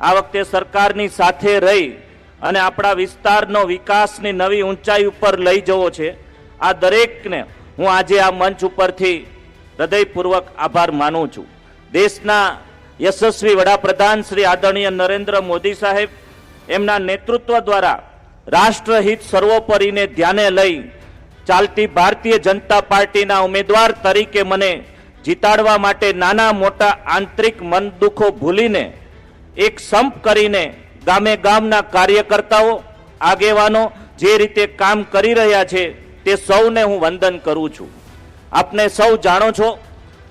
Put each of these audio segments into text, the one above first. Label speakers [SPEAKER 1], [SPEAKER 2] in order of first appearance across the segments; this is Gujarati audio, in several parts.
[SPEAKER 1] આ વખતે સરકારની સાથે રહી અને આપણા વિસ્તારનો વિકાસની નવી ઊંચાઈ ઉપર લઈ જવો છે. આ દરેકને હું આજે આ મંચ ઉપરથી હૃદયપૂર્વક આભાર માનું છું. દેશના યશસ્વી વડાપ્રધાન શ્રી આદરણીય નરેન્દ્ર મોદી સાહેબ એમના નેતૃત્વ દ્વારા રાષ્ટ્રહિત સર્વોપરીને ધ્યાને લઈ ચાલતી ભારતીય જનતા પાર્ટીના ઉમેદવાર તરીકે મને જીતાડવા માટે નાના મોટા આંતરિક મન દુઃખો ભૂલીને એક સંપ કરીને ગામે ગામના કાર્યકર્તાઓ, આગેવાનો જે રીતે કામ કરી રહ્યા છે, તે સૌને હું વંદન કરું છું. આપને સૌ જાણો છો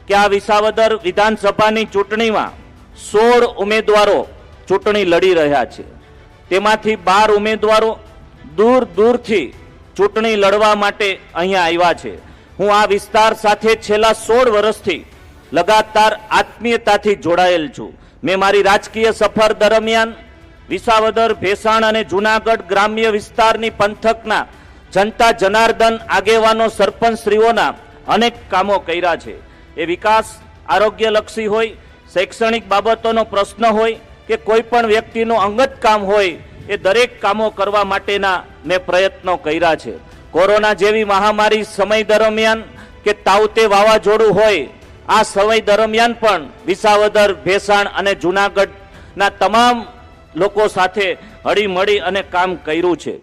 [SPEAKER 1] કે આ વિસાવદર વિધાનસભાની ચૂંટણીમાં સોળ ઉમેદવારો ચૂંટણી લડી રહ્યા છે. તેમાંથી બાર ઉમેદવારો દૂર દૂરથી ચૂંટણી લડવા માટે અહીંયા આવ્યા છે. હું આ વિસ્તાર સાથે છેલ્લા સોળ વર્ષથી લગાતાર આત્મીયતાથી જોડાયેલ છું. મેં મારી રાજકીય સફર દરમિયાન વિસાવદર, ભેસાણ અને જુનાગઢ ગ્રામ્ય વિસ્તારની પંથકના જનતા જનાર્દન આગેવાનો, સરપંચશ્રીઓના અનેક કામો કર્યા છે. એ વિકાસ આરોગ્યલક્ષી હોય, શૈક્ષણિક બાબતોનો પ્રશ્ન હોય કે કોઈ પણ વ્યક્તિનું અંગત કામ હોય, એ દરેક કામો કરવા માટેના મેં પ્રયત્નો કર્યા છે. કોરોના જેવી મહામારી સમય દરમિયાન કે તાવતે વાવાઝોડું હોય આ સમય દરમિયાન પણ વિસાવદર, ભેસાણ અને જુનાગઢના તમામ લોકો સાથે હળીમળી અને કામ કર્યું છે.